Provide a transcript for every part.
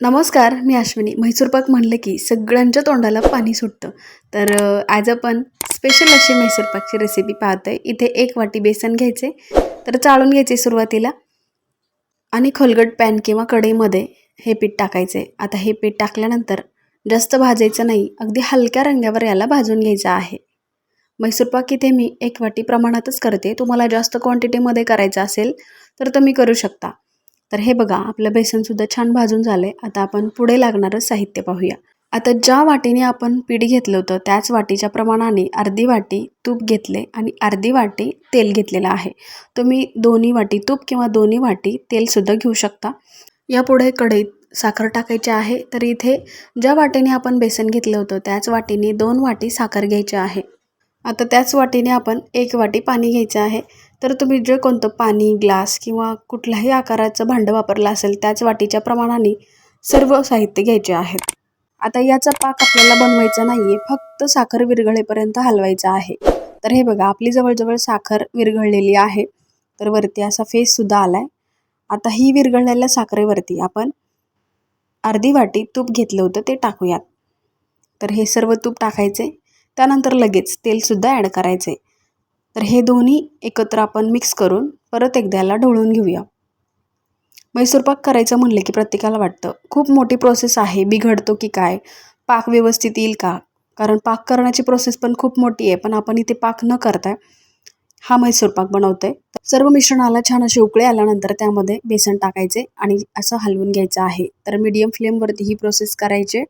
नमस्कार मी अश्विनी. म्हैसूरपाक म्हणलं की सगळ्यांच्या तोंडाला पाणी सुटतं. तर अ, आज आपण स्पेशल अशी म्हैसूर पाकची रेसिपी पाहतोय. इथे एक वाटी बेसन घ्यायचे. तर चाळून घ्यायचे सुरुवातीला. आणि खोलगट पॅन किंवा कढईमध्ये हे पीठ टाकायचे. आता हे पीठ टाकल्यानंतर जास्त भाजायचं नाही. अगदी हलक्या रंगावर याला भाजून घ्यायचं आहे. म्हैसूरपाक इथे मी एक वाटी प्रमाणातच करते. तुम्हाला जास्त क्वांटिटीमध्ये करायचं असेल तर तुम्ही करू शकता. तर हे बघा आपलं बेसनसुद्धा छान भाजून झालं आहे आता आपण पुढे लागणारं साहित्य पाहूया. आता ज्या वाटीने आपण पीठ घेतलं होतं त्याच वाटीच्या प्रमाणाने अर्धी वाटी तूप घेतले आणि अर्धी वाटी तेल घेतलेलं आहे. तुम्ही दोन्ही वाटी तूप किंवा दोन्ही वाटी तेलसुद्धा घेऊ शकता. यापुढे कढईत साखर टाकायची आहे. तर इथे ज्या वाटीने आपण बेसन घेतलं होतं त्याच वाटीने दोन वाटी साखर घ्यायची आहे. आता त्याच वाटीने आपण एक वाटी पाणी घ्यायचं आहे. तर तुम्ही जे कोणतं पाणी ग्लास किंवा कुठल्याही आकाराचं भांडं वापरलं असेल त्याच वाटीच्या प्रमाणाने सर्व साहित्य घ्यायचे आहेत. आता याचा पाक आपल्याला बनवायचा नाही आहे फक्त साखर विरघळेपर्यंत हलवायचा आहे. तर हे बघा आपली जवळजवळ साखर विरघळलेली आहे. तर वरती असा फेससुद्धा आला आहे आता ही विरघळलेल्या साखरेवरती आपण अर्धी वाटी तूप घेतलं होतं ते टाकूयात. तर हे सर्व तूप टाकायचे. त्यानंतर लगेच तेलसुद्धा ॲड करायचे तर हे दोन्ही एकत्र आपण मिक्स करून परत एकदा याला ढवळून घेऊया. मैसूरपाक करायचं म्हणलं की प्रत्येकाला वाटतं खूप मोठी प्रोसेस आहे बिघडतो की काय? पाक व्यवस्थित येईल का? कारण पाक करण्याची प्रोसेस पण खूप मोठी आहे पण आपण इथे पाक न करता हा मैसूरपाक बनवतो आहे सर्व मिश्रणाला छान असे उकळे आल्यानंतर त्यामध्ये बेसन टाकायचे आणि असं हलवून घ्यायचं आहे. तर मीडियम फ्लेमवरती ही प्रोसेस करायचे.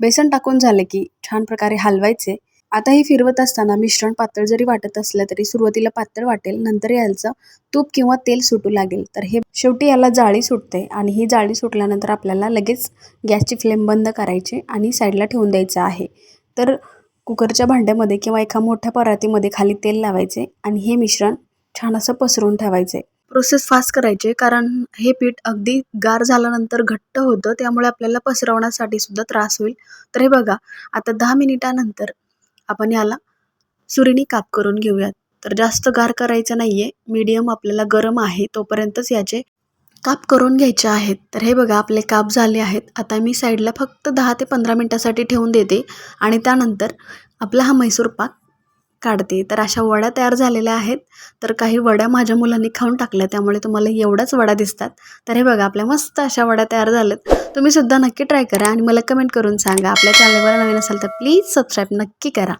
बेसन टाकून झालं की छान प्रकारे हलवायचे. आता हे फिरवत असताना मिश्रण पातळ जरी वाटत असलं तरी सुरुवातीला पातळ वाटेल नंतर याचं तूप किंवा तेल सुटू लागेल. तर हे शेवटी याला जाळी सुटते आणि ही जाळी सुटल्यानंतर आपल्याला लगेच गॅसची फ्लेम बंद करायची आणि साईडला ठेवून द्यायचं आहे. तर कुकरच्या भांड्यामध्ये किंवा एका मोठ्या परातीमध्ये खाली तेल लावायचे आणि हे मिश्रण छान असं पसरून ठेवायचे. प्रोसेस फास्ट करायचे कारण हे पीठ अगदी गार झाल्यानंतर घट्ट होतं त्यामुळे आपल्याला पसरवण्यासाठी सुद्धा त्रास होईल. तर हे बघा आता दहा मिनिटानंतर आपण याला सुरीने काप करून घेऊयात. तर जास्त गार करायचं नाही आहे मीडियम आपल्याला गरम आहे तोपर्यंतच याचे काप करून घ्यायचे आहेत. तर हे बघा आपले काप झाले आहेत. आता मी साईडला फक्त दहा ते पंधरा मिनटासाठी ठेवून देते. आणि त्यानंतर आपला हा मैसूर पाक काढते. तर अशा वड्या तयार झालेल्या आहेत. तर काही वड्या माझ्या मुलांनी खाऊन टाकल्या. त्यामुळे तुम्हाला एवढ्याच वड्या दिसतात. तर हे बघा आपल्या मस्त अशा वड्या तयार झाल्यात. तुम्ही सुद्धा नक्की ट्राय करा आणि मला कमेंट करून सांगा. आपल्या चॅनलवर नवीन असाल तर प्लीज सबस्क्राईब नक्की करा.